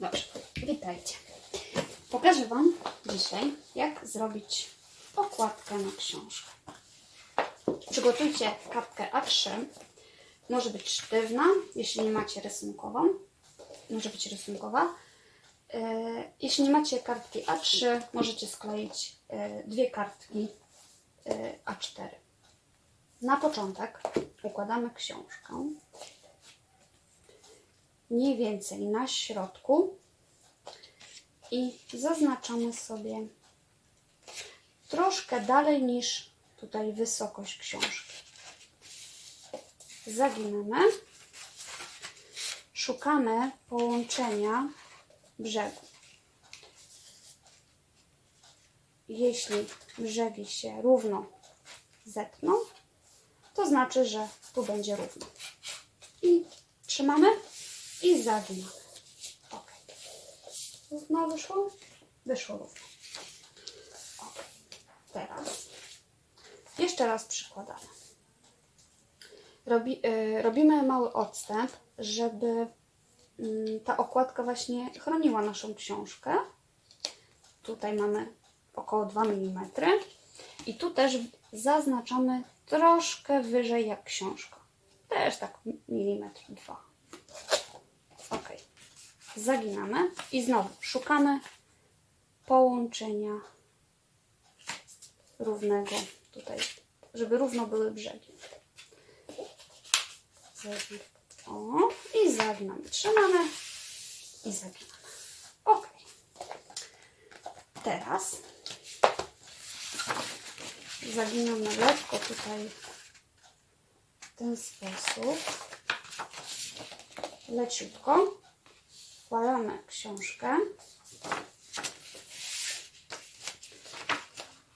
Dobrze, witajcie. Pokażę Wam dzisiaj, jak zrobić okładkę na książkę. Przygotujcie kartkę A3. Może być sztywna, jeśli nie macie rysunkową. Może być rysunkowa. E, Jeśli nie macie kartki A3, możecie skleić e, dwie kartki e, A4. Na początek układamy książkę mniej więcej na środku i zaznaczamy sobie troszkę dalej niż tutaj wysokość książki. Zaginamy. Szukamy połączenia brzegu. Jeśli brzegi się równo zetną, to znaczy, że tu będzie równo. I trzymamy i zaginamy. Ok. Równo wyszło? Wyszło równo. Ok. Teraz jeszcze raz przykładamy. Robi, y, robimy mały odstęp, żeby mm, ta okładka właśnie chroniła naszą książkę. Tutaj mamy około 2 mm. I tu też zaznaczamy troszkę wyżej jak książka. Też tak milimetr dwa. Ok. Zaginamy i znowu szukamy połączenia równego tutaj, żeby równo były brzegi. O, i zaginamy. Trzymamy i zaginamy. Ok. Teraz zaginamy lekko tutaj w ten sposób. Leciutko. Wkładamy książkę.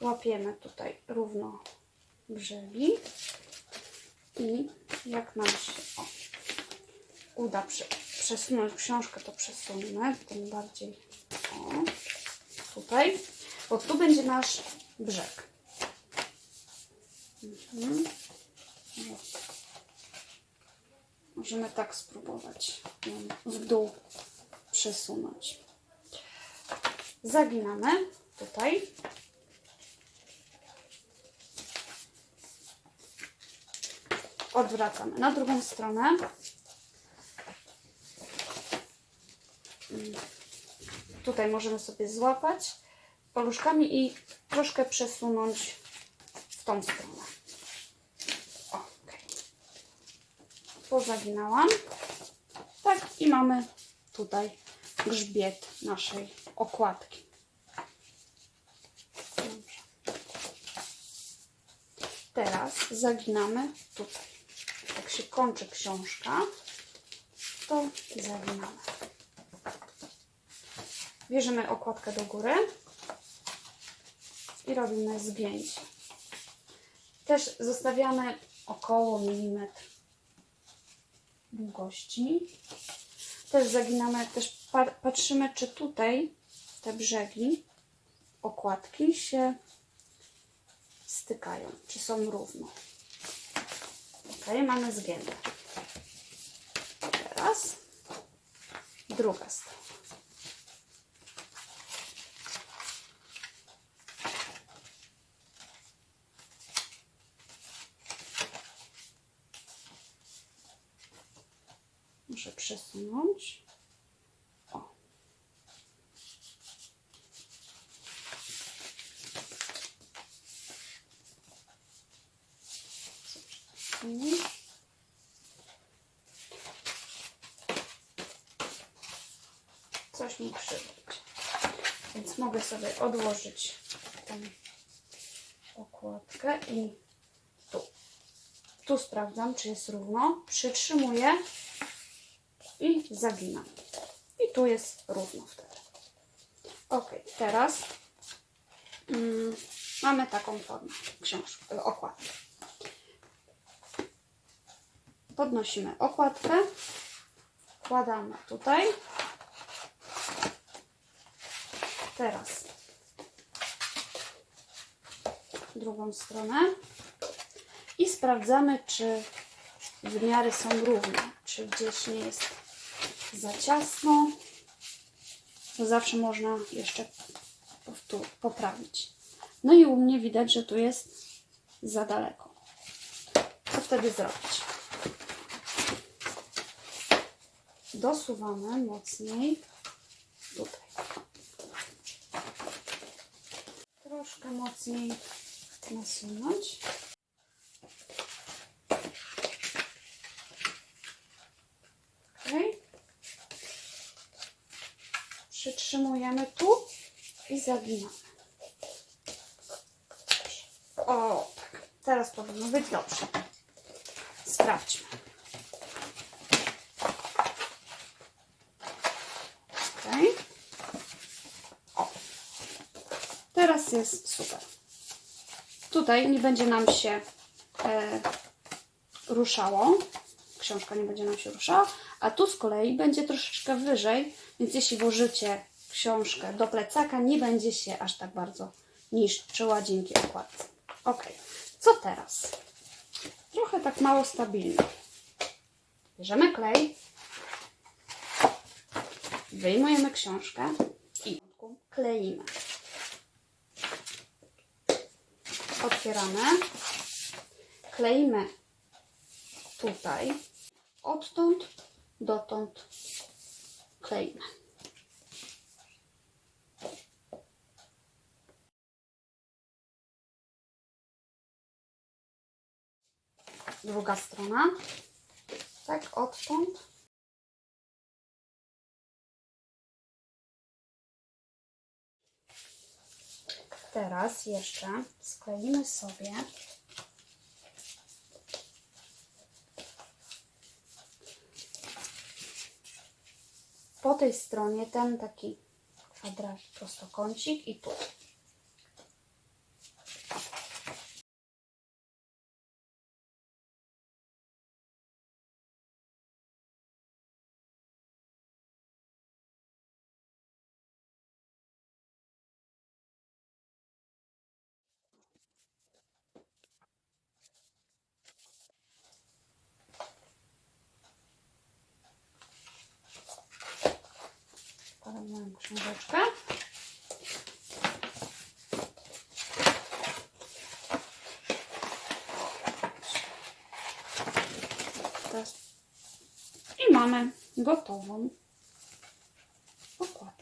Łapiemy tutaj równo brzegi. I jak nam się o, uda prze, przesunąć książkę, to przesunę. Tym bardziej o, tutaj. Bo tu będzie nasz brzeg. Mhm. Możemy tak spróbować w dół przesunąć. Zaginamy tutaj. Odwracamy na drugą stronę. Tutaj możemy sobie złapać paluszkami i troszkę przesunąć w tą stronę. Pozaginałam. Tak i mamy tutaj grzbiet naszej okładki. Teraz zaginamy tutaj. Jak się kończy książka, to zaginamy. Bierzemy okładkę do góry i robimy zgięcie. Też zostawiamy około milimetr długości. Też zaginamy, też pa- patrzymy, czy tutaj te brzegi okładki się stykają, czy są równo. Ok, mamy zgięte. Teraz druga strona. Muszę przesunąć. Coś mi krzywdzi. Więc mogę sobie odłożyć tę okładkę i tu. Tu sprawdzam, czy jest równo. Przytrzymuję i zaginam. I tu jest równo wtedy. Ok, teraz mm, mamy taką formę książki, e, okładki. Podnosimy okładkę, wkładamy tutaj. Teraz drugą stronę i sprawdzamy, czy wymiary są równe, czy gdzieś nie jest za ciasno. to zawsze można jeszcze poprawić. No i u mnie widać, że tu jest za daleko. Co wtedy zrobić? Dosuwamy mocniej tutaj. Troszkę mocniej nasunąć. Ok. Przytrzymujemy tu i zaginamy. O. Teraz powinno być dobrze. Sprawdźmy. O. Teraz jest super. Tutaj nie będzie nam się e, ruszało. Książka nie będzie nam się ruszała. A tu z kolei będzie troszeczkę wyżej, więc jeśli włożycie książkę do plecaka, nie będzie się aż tak bardzo niszczyła dzięki okładce. Ok. Co teraz? Trochę tak mało stabilnie. Bierzemy klej. Wyjmujemy książkę i kleimy. Otwieramy. Kleimy tutaj. Odtąd dotąd kleimy. Druga strona. Tak, odtąd. Teraz jeszcze skleimy sobie po tej stronie ten taki kwadrat, prostokącik i tu. I mamy gotową okładkę.